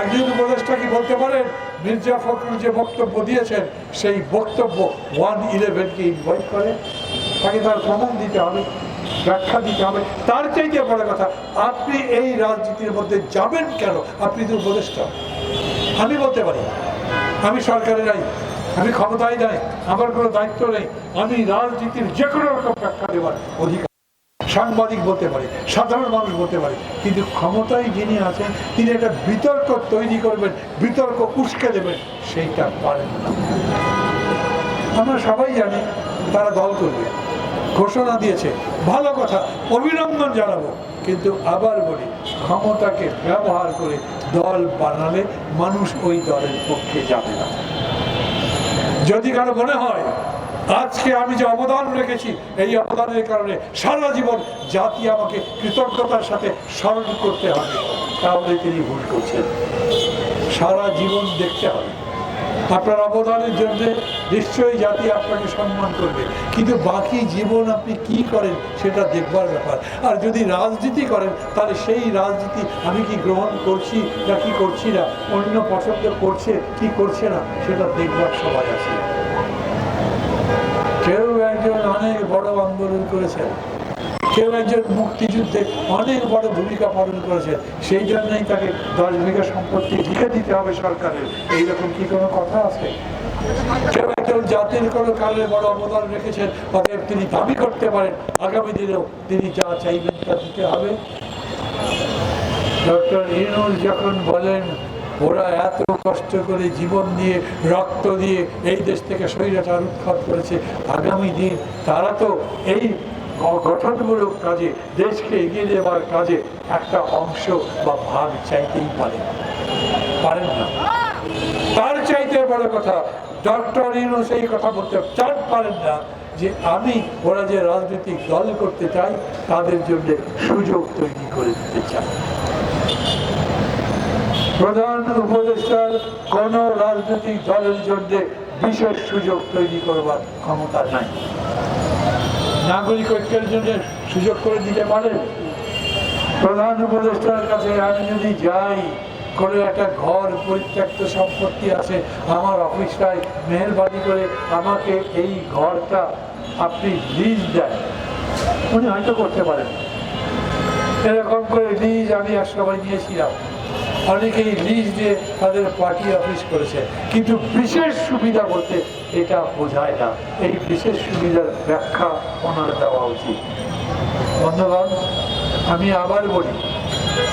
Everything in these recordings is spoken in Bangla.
একজন উপদেষ্টা কি বলতে পারেন? মির্জা ফখরুল যে বক্তব্য দিয়েছেন, সেই বক্তব্য ওয়ান ইলেভেনকে ইনভাইট করে। তাকে তার প্রমাণ দিতে হবে, ব্যাখ্যা দিতে হবে। তার চাইতে বড় কথা, আপনি এই রাজনীতির মধ্যে যাবেন কেন? আপনি তো উপদেষ্টা। আমি বলতে পারি, আমি সরকারে নাই আমি ক্ষমতায় নাই, আমার কোনো দায়িত্ব নেই। আমি রাজনীতির যে কোনো রকম ব্যাখ্যা দেওয়ার অধিকার সাংবাদিক বলতে পারে, সাধারণ মানুষ বলতে পারে, কিন্তু ক্ষমতায় যিনি আছেন, তিনি একটা বিতর্ক তৈরি করবেন, বিতর্ক উস্কে দেবেন, সেইটা পারেন না। আমরা সবাই জানি তারা দল করবে, ঘোষণা দিয়েছে, ভালো কথা, অভিনন্দন জানাব, কিন্তু আবার বলি, ক্ষমতাকে ব্যবহার করে দল বানালে মানুষ ওই দলের পক্ষে যাবে না। যদি কারও মনে হয় আজকে আমি যে অবদান রেখেছি, এই অবদানের কারণে সারা জীবন জাতি আমাকে কৃতজ্ঞতার সাথে স্মরণ করতে হবে। তাহলে তিনি ভুল করছেন। সারা জীবন দেখতে হবে। আপনার অবদানের জন্য নিশ্চয়ই জাতি আপনাকে সম্মান করবে। কিন্তু বাকি জীবন আপনি কি করেন, সেটা দেখবার ব্যাপার। আর যদি রাজনীতি করেন, তাহলে সেই রাজনীতি আমি কি গ্রহণ করছি না কি করছি না? অন্য পছন্দ করছে, কি করছে না, সেটা দেখবার সবাই আছে অনেক বড় আন্দোলন করেছেন। কেউ একজন মুক্তিযুদ্ধে অনেক বড় ভূমিকা পালন করেছেন। সেই জন্যই তাকে দশ বিঘা সম্পত্তি লিখে দিতে হবে সরকারের। এইরকম কি কোনো কথা আছে? কেউ একজন জাতির কোনো কারণে বড় অবদান রেখেছেন, অতএব তিনি দাবি করতে পারেন, আগামী দিনেও তিনি যা চাইবেন তা দিতে হবে। ডক্টর ইনুল যখন বলেন ওরা এত কষ্ট করে জীবন দিয়ে রক্ত দিয়ে এই দেশ থেকে স্বৈরাচার উৎখাত করেছে। আগামী দিন তারা তো এই গঠনমূলক কাজে, দেশকে এগিয়ে দেওয়ার কাজে একটা অংশ বা ভাগ চাইতেই পারে। পারেন না। তার চাইতে বড় কথা, ডক্টর ইউনুস এই কথা বলতে চান, পারেন না যে আমি ওরা যে রাজনৈতিক দল করতে চাই, তাদের জন্য সুযোগ তৈরি করে দিতে চাই। প্রধান উপদেষ্টার কোন রাজনৈতিক দলের জন্য বিশেষ সুযোগ তৈরি করবার ক্ষমতা নাই। নাগরিক ঐক্যের জন্য সুযোগ করে দিতে পারেন প্রধান উপদেষ্টার কাছে আমি যদি যাই করে একটা ঘর পরিত্যক্ত সম্পত্তি আছে, আমার অফিসটায় মেহরবানি করে আমাকে এই ঘরটা আপনি লিজ দেন। উনি হয়তো করতে পারেন। এরকম করে লিজ আমি এক সময় নিয়েছিলাম। অনেকেই লিজ দিয়ে তাদের পার্টি অফিস করেছে, কিন্তু বিশেষ সুবিধা বলতে এটা বোঝায় না। এই বিশেষ সুবিধার ব্যাখ্যা ওনার দেওয়া উচিত। বন্ধুগণ, আমি আবার বলি,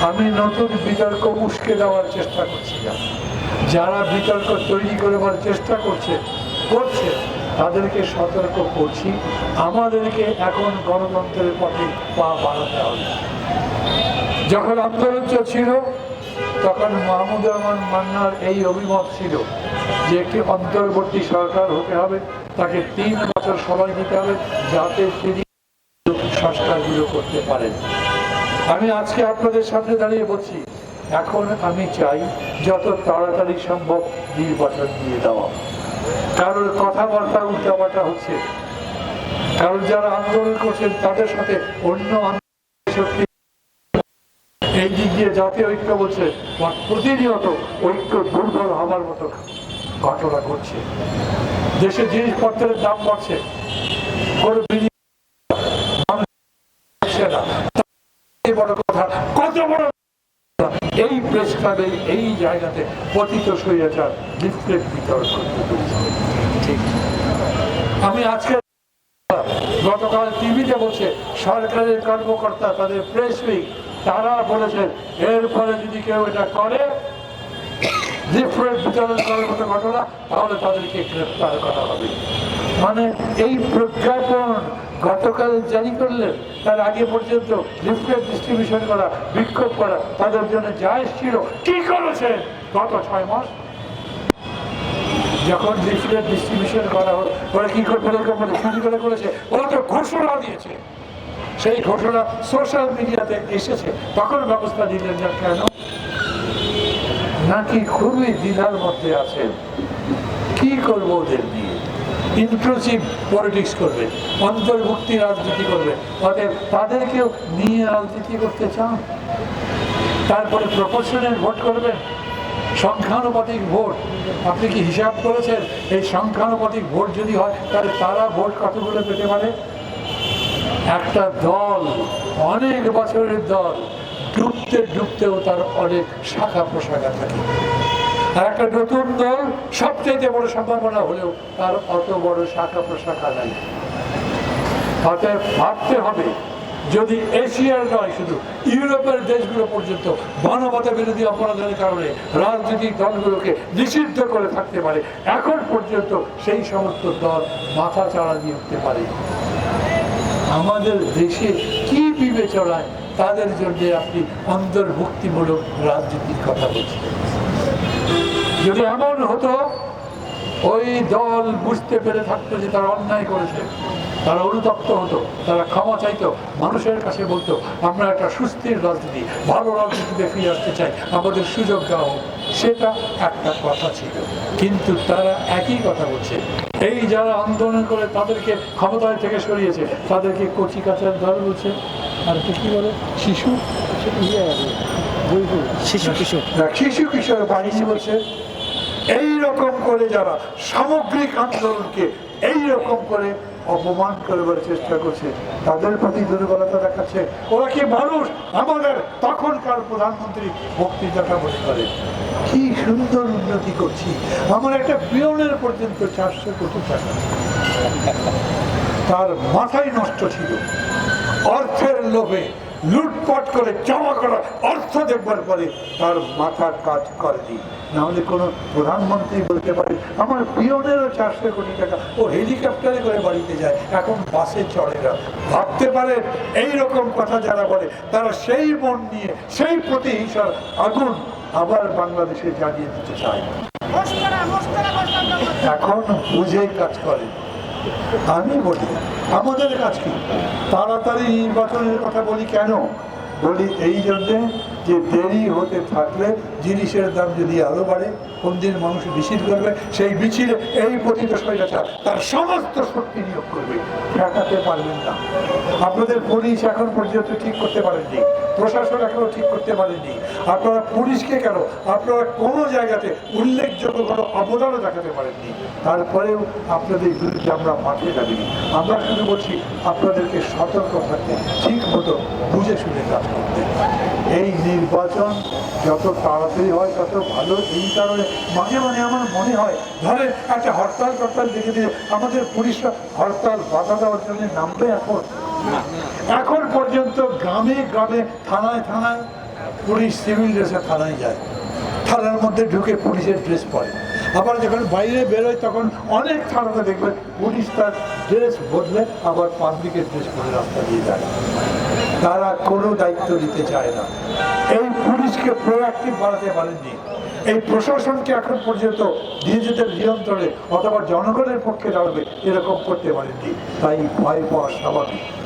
আমি নতুন বিতর্ক উস্কে দেওয়ার চেষ্টা করছি না। যারা বিতর্ক তৈরি করবার চেষ্টা করছে করছে, তাদেরকে সতর্ক করছি। আমাদেরকে এখন গণতন্ত্রের পথে পা বাড়াতে হবে। যখন আন্দোলন ছিল তখন মাহমুদ রহমান মান্নার এই অভিমত ছিল যে একটি অন্তর্বর্তী সরকার হতে হবে, তাকে তিন বছর সময় দিতে হবে যাতে তিনি সংস্কারগুলো করতে পারেন। আমি আজকে আপনাদের সামনে দাঁড়িয়ে বলছি, এখন আমি চাই যত তাড়াতাড়ি সম্ভব নির্বাচন দিয়ে দেওয়া। কারোর কথাবার্তা উল্টাপাল্টা হচ্ছে। কারণ যারা আন্দোলন করছেন, তাদের সাথে অন্য আন্দোলনের শক্তি এই দিক দিয়ে জাতীয় ঐক্য বলছে প্রতিনিয়ত ঐক্য দুর্বল হবার মতো ঘটনা ঘটছে। দেশে জিনিসপত্রের দাম বাড়ছে। এই বড় কথা কত বড় এই প্রেস ক্লাবে এই জায়গাতে পতিত স্বৈরাচার লিফলেট বিতরণ ঠিক। আমি আজকে গতকাল টিভিতে বলছে সরকারের কর্মকর্তা তাদের প্রেস উইক তারা বলেছেন এর ফলে যদি কেউ এটা করে মানে গত ছয় মাস? যখন ডিস্ট্রিবিউশন করা হলো ওরা কি করে করে করেছে, ওরা তো ঘোষণা দিয়েছে। সেই ঘোষণা সোশ্যাল মিডিয়াতে এসেছে। তখন ব্যবস্থা নিলেন না কেন? নাকি খুবই দ্বিধার মধ্যে আছেন? কি করব ওদের নিয়ে? ইনক্লুসিভ পলিটিক্স করবে, অন্তর্ভুক্তি রাজনীতি করবে। অতএব তাদেরকেও নিয়ে রাজনীতি করতে চান? তারপরে প্রপোর্শনের ভোট করবেন? সংখ্যানুপাতিক ভোট আপনি কি হিসাব করেছেন? এই সংখ্যানুপাতিক ভোট যদি হয়, তাহলে তারা ভোট কতগুলো পেতে পারে? একটা দল, অনেক বছরের দল, ডুবতে ডুবতেও তার অনেক শাখা প্রশাখা থাকে। একটা নতুন দল সবচেয়ে বড় সম্ভাবনা হলেও তার অত বড় শাখা প্রশাখা নাই। অতএব ভাবতে হবে, যদি এশিয়ার নয়, শুধু ইউরোপের দেশগুলো পর্যন্ত মানবতা বিরোধী অপরাধের কারণে রাজনৈতিক দলগুলোকে নিষিদ্ধ করে থাকতে পারে, এখন পর্যন্ত সেই সমস্ত দল মাথা চাড়া দিয়ে উঠতে পারে। আমাদের দেশে কি বিবেচনায় তাদের জন্য আপনি অন্তর্ভুক্তিমূলক রাজনীতির কথা বলছেন? যদি এমন হতো, ওই দল বুঝতে পেরে থাকতো যে তারা অন্যায় করেছে, তারা অনুতপ্ত হতো, তারা ক্ষমা চাইতো, মানুষের কাছে বলতো, আমরা একটা সুস্থির রাজনীতি, ভালো রাজনীতিতে ফিরে আসতে চাই, আমাদের সুযোগ দেওয়া হোক সেটা একটা কথা ছিল। কিন্তু তারা একই কথা বলছে এই যারা আন্দোলন করে তাদেরকে ক্ষমতায় থেকে সরিয়েছে তাদেরকে কচি কাচার ধর বলছে। আর কি বলে? শিশু? শিশু কিশোর। শিশু কিশোর বাহিনী বলছে এই রকম করে যারা সামগ্রিক আন্দোলনকে এই রকম করে অপমান করবার চেষ্টা করছে। তাদের প্রতি দুর্বলতা দেখাচ্ছে। ওরা কি মানুষ? আমাদের তখনকার প্রধানমন্ত্রী বক্তৃতাটা মনে করে। কি সুন্দর উন্নতি করছি। আমার একটা পিয়নের পর্যন্ত চারশো কোটি টাকা। তার মাথায় নষ্ট ছিল। অর্থের লোভে লুটপাট করে জমা করা অর্থ দেখবার পরে তার মাথার কাজ করেনি নাহলে কোনো প্রধানমন্ত্রী বলতে পারে আমার পিয়নেরও চারশো কোটি টাকা ও হেলিকপ্টারে করে বাড়িতে যায় এখন বাসে চড়ে না। ভাবতে পারে এই রকম কথা যারা বলে তারা সেই মন নিয়ে সেই প্রতি প্রতিহিংসার আগুন আবার বাংলাদেশে জানিয়ে দিতে চায়। এখন বুঝে কাজ করে। আমি বলি আমাদের কাজ কি? তাড়াতাড়ি নির্বাচনের কথা বলি কেন? বলি এই জন্যে যে দেরি হতে থাকলে জিনিসের দাম যদি আরও বাড়ে, কোন দিন মানুষ মিছিল করবে, সেই মিছিলে এই স্বৈরাচার তার সমস্ত শক্তি নিয়োগ করবে। ঠেকাতে পারবেন না। আপনাদের পুলিশ এখন পর্যন্ত ঠিক করতে পারেননি। প্রশাসন এখনও ঠিক করতে পারেননি। আপনারা পুলিশকে কেন? আপনারা কোনো জায়গাতে উল্লেখযোগ্য কোনো অবদানও দেখাতে পারেননি। তারপরেও আপনাদের বিরুদ্ধে আমরা মাঠে নামিনি আমরা শুধু বলছি, আপনাদেরকে সতর্ক থাকতে ঠিক মতো বুঝে শুনে কাজ করতে এই নির্বাচন যত তাড়াতাড়ি হয় তত ভালো এই কারণে মাঝে মাঝে আমার মনে হয় ধরে একটা হরতাল টরতাল দেখে দিয়ে আমাদের পুলিশরা হরতাল বাধা দেওয়ার জন্য নামবে এখন? এখন পর্যন্ত গ্রামে গ্রামে থানায় থানায় পুলিশ সিভিল ড্রেসে থানায় যায়। থানার মধ্যে ঢুকে পুলিশের ড্রেস পরে। আবার যখন বাইরে বেরোয়, তখন অনেক থানাতে দেখবেন পুলিশ তার ড্রেস বদলে আবার পাবলিকের ড্রেস পরে রাস্তা দিয়ে যায়। তারা কোনো দায়িত্ব নিতে চায় না। এই পুলিশকে প্রোয়াক্টিভ বাড়াতে পারেননি। এই প্রশাসনকে এখন পর্যন্ত নিজেদের নিয়ন্ত্রণে অথবা জনগণের পক্ষে দাঁড়াবে, এরকম করতে পারেননি। তাই ভয় পাওয়া স্বাভাবিক।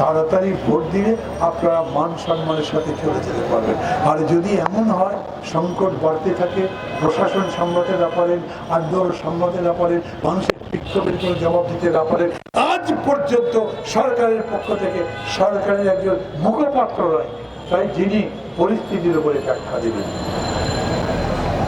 তাড়াতাড়ি ভোট দিয়ে আপনারা মান সম্মানের সাথে চলে যেতে পারবেন। আর যদি এমন হয়, সংকট বাড়তে থাকে, প্রশাসন সামলাতে না পারেন, আন্দোলন সামলাতে না পারেন, মানুষের বিক্ষোভের কোনো জবাব দিতে না পারেন, আজ পর্যন্ত সরকারের পক্ষ থেকে সরকারের একজন মুখপাত্র নয়, তাই যিনি পরিস্থিতির উপরে ব্যাখ্যা দেবেন।